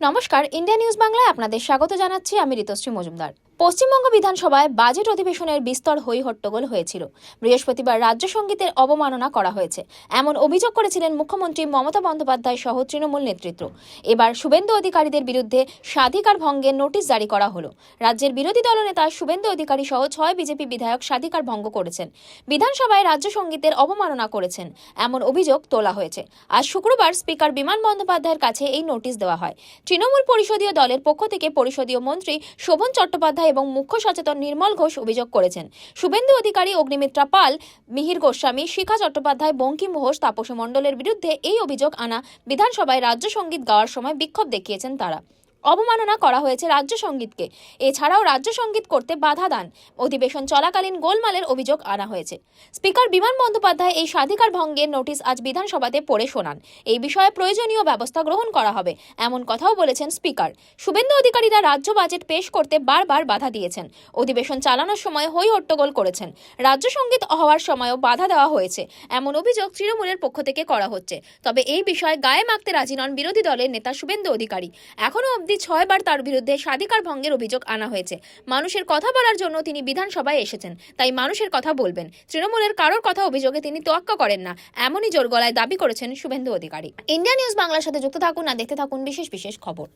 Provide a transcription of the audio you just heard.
নমস্কার India news বাংলায় আপনাদের স্বাগত জানাচ্ছি আমি ঋতশ্রী মজুমদার। পশ্চিমবঙ্গ বিধানসভায় বাজেট অধিবেশনের বিস্তর হই হট্টগোল হয়েছিল। বৃহস্পতিবার রাজ্য সঙ্গীতের অবমাননা করা হয়েছে। এমন অভিযোগ করেছিলেন মুখ্যমন্ত্রী মমতা বন্দ্যোপাধ্যায় সহ তৃণমূল নেতৃত্ব। এবার শুভেন্দু অধিকারীদের বিরুদ্ধে স্বাধিকার ভঙ্গের নোটিশ জারি করা হলো। রাজ্যের বিরোধী দলনেতা শুভেন্দু অধিকারী সহ ছয় বিজেপি বিধায়ক স্বাধিকার ভঙ্গ করেছেন। বিধানসভায় রাজ্য সঙ্গীতের অবমাননা করেছেন। এমন অভিযোগ তোলা হয়েছে। আজ শুক্রবার স্পিকার বিমান বন্দ্যোপাধ্যায়ের কাছে এই নোটিশ দেওয়া হয়। তৃণমূল পরিষদীয় দলের পক্ষ থেকে পরিষদীয় মন্ত্রী শোভন চট্টোপাধ্যায় এবং মুখ্য সচেতন নির্মল ঘোষ অভিযোগ করেছেন। শুভেন্দু অধিকারী অগ্নিমিত্রা পাল, মিহির গোস্বামী, শিখা চট্টোপাধ্যায়, বঙ্কিম ঘোষ, তাপস মণ্ডলের বিরুদ্ধে এই অভিযোগ আনা বিধানসভায় রাজ্য সংগীত গাওয়ার সময় বিক্ষোভ দেখিয়েছেন তারা। অবমাননা করা হয়েছে রাজ্য সঙ্গীতকে। এছাড়াও রাজ্য সংগীত করতে বাধা দান। অধিবেশন চলাকালীন গোলমালের অভিযোগ আনা হয়েছে। স্পিকার বিমান বন্দ্যোপাধ্যায় এই স্বাধিকার ভঙ্গের নোটিশ আজ বিধানসভাতে পড়ে শোনান। এই বিষয়ে প্রয়োজনীয় ব্যবস্থা গ্রহণ করা হবে, এমন কথাও বলেছেন স্পিকার। শুভেন্দু অধিকারীরা রাজ্য বাজেট পেশ করতে বারবার বাধা দিয়েছেন। অধিবেশন চালানোর সময় হই হট্টগোল করেছেন। রাজ্য সংগীত হওয়ার সময়ও বাধা দেওয়া হয়েছে, এমন অভিযোগ তৃণমূলের পক্ষ থেকে করা হচ্ছে। তবে এই বিষয়ে গায়ে মাখতে রাজি নন বিরোধী দলের নেতা শুভেন্দু অধিকারী। এখনও অবধি ছয়বার তার বিরুদ্ধে স্বাধিকার ভঙ্গের অভিযোগ আনা হয়েছে। মানুষের কথা বলার জন্য তিনি বিধানসভায় এসেছেন। তাই মানুষের কথা বলবেন। তৃণমূলের কারোর কথা অভিযোগে তিনি তোয়াক্কা করেন না। এমনই জোর গলায় দাবি করেছেন শুভেন্দু অধিকারী। ইন্ডিয়া নিউজ বাংলার সাথে যুক্ত থাকুন না দেখতে থাকুন বিশেষ বিশেষ খবর।